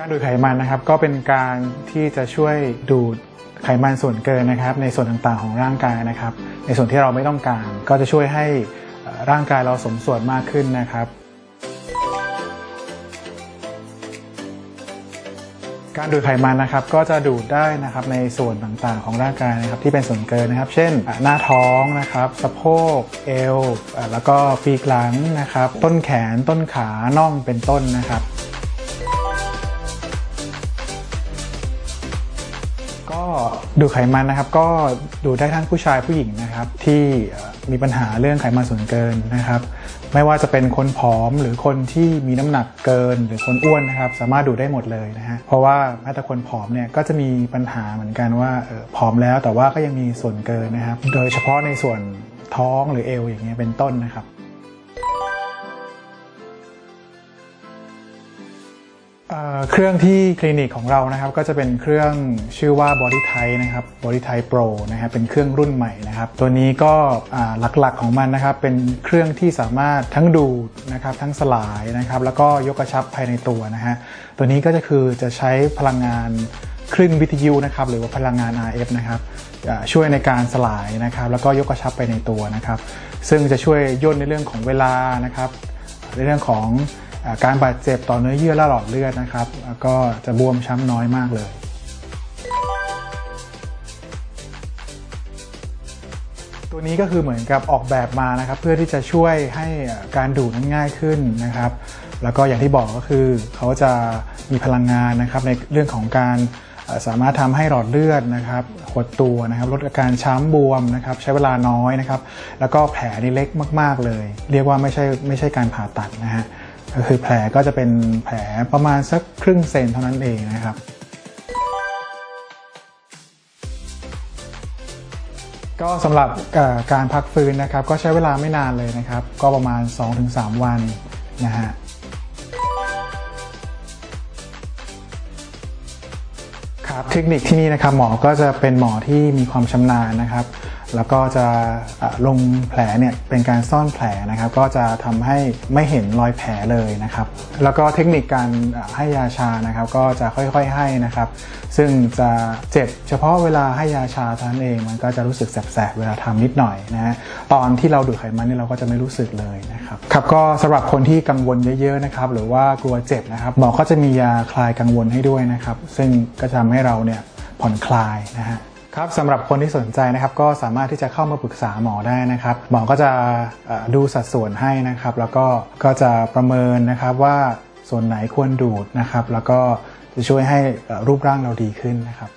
การดูดไขมันนะครับก็เป็นการที่จะช่วยดูดไขมันส่วนเกินนะครับ ในส่วนต่างๆของร่างกายนะครับ ในส่วนที่เราไม่ต้องการก็จะช่วยให้ร่างกายเราสมส่วนมากขึ้นนะครับ การดูดไขมันนะครับก็จะดูดได้นะครับในส่วนต่างๆของร่างกายนะครับ ที่เป็นส่วนเกินนะครับ เช่น หน้าท้องนะครับสะโพกเอวแล้วก็ปีกหลังนะครับ ต้นแขนต้นขาน่องเป็นต้นนะครับ ก็ดูดไขมันนะครับก็ดูได้ทั้งผู้ชายผู้หญิงนะครับที่มีปัญหาเรื่องไขมันส่วนเกินนะครับ ไม่ว่าจะเป็นคนผอมหรือคนที่มีน้ำหนักเกินหรือคนอ้วนนะครับ สามารถดูได้หมดเลยนะฮะเพราะว่าแม้แต่คนผอมเนี่ยก็จะมีปัญหาเหมือนกันว่าออผอมแล้วแต่ว่าก็ยังมีส่วนเกินนะครับ โดยเฉพาะในส่วนท้องหรือเอวอย่างเงี้ยเป็นต้นนะครับ เครื่องที่คลินิกของเรานะครับก็จะเป็นเครื่องชื่อว่า Body Type นะครับ Body Type Pro นะครับเป็นเครื่องรุ่นใหม่นะครับ ตัวนี้ก็หลักๆของมันนะครับเป็นเครื่องที่สามารถทั้งดูดนะครับทั้งสลายนะครับแล้วก็ยกกระชับภายในตัวนะฮะตัวนี้ก็จะคือจะใช้พลังงานคลื่นวิทยุนะครับหรือว่าพลังงาน RF นะครับช่วยในการสลายนะครับแล้วก็ยกกระชับไปในตัวนะครับ ซึ่งจะช่วยย่นในเรื่องของเวลานะครับในเรื่องของ การบาดเจ็บต่อเนื้อเยื่อและหลอดเลือดนะครับก็จะบวมช้ำน้อยมากเลย ตัวนี้ก็คือเหมือนกับออกแบบมานะครับเพื่อที่จะช่วยให้การดูดนั้นง่ายขึ้นนะครับ แล้วก็อย่างที่บอกก็คือเขาจะมีพลังงานนะครับในเรื่องของการสามารถทำให้หลอดเลือดนะครับหดตัวนะครับลดอาการช้ำบวมนะครับใช้เวลาน้อยนะครับ แล้วก็แผลนี่เล็กมาก ๆเลย เรียกว่าไม่ใช่ไม่ใช่การผ่าตัดนะฮะ ก็คือแผลก็จะเป็นแผลประมาณสักครึ่งเซนเท่านั้นเองนะครับก็สำหรับการพักฟื้นนะครับ ก็ใช้เวลาไม่นานเลยนะครับ ก็ประมาณ 2-3 วันนะฮะครับเทคนิคที่นี่นะครับหมอก็จะเป็นหมอที่มีความชำนาญนะครับ แล้วก็จะลงแผลเนี่ยเป็นการซ่อนแผลนะครับ ก็จะทำให้ไม่เห็นรอยแผลเลยนะครับ แล้วก็เทคนิคการให้ยาชานะครับ ก็จะค่อยๆให้นะครับ ซึ่งจะเจ็บเฉพาะเวลาให้ยาชาเท่านั้นเอง มันก็จะรู้สึกแสบๆเวลาทำนิดหน่อยนะฮะตอนที่เราดูดไขมันเนี่ยเราก็จะไม่รู้สึกเลยนะครับครับก็สำหรับคนที่กังวลเยอะๆนะครับ หรือว่ากลัวเจ็บนะครับหมอก็จะมียาคลายกังวลให้ด้วยนะครับ ซึ่งก็จะทำให้เราเนี่ยผ่อนคลายนะฮะ ครับสำหรับคนที่สนใจนะครับก็สามารถที่จะเข้ามาปรึกษาหมอได้นะครับหมอก็จะดูสัดส่วนให้นะครับ แล้วก็ก็จะประเมินนะครับว่าส่วนไหนควรดูดนะครับ แล้วก็จะช่วยให้รูปร่างเราดีขึ้นนะครับ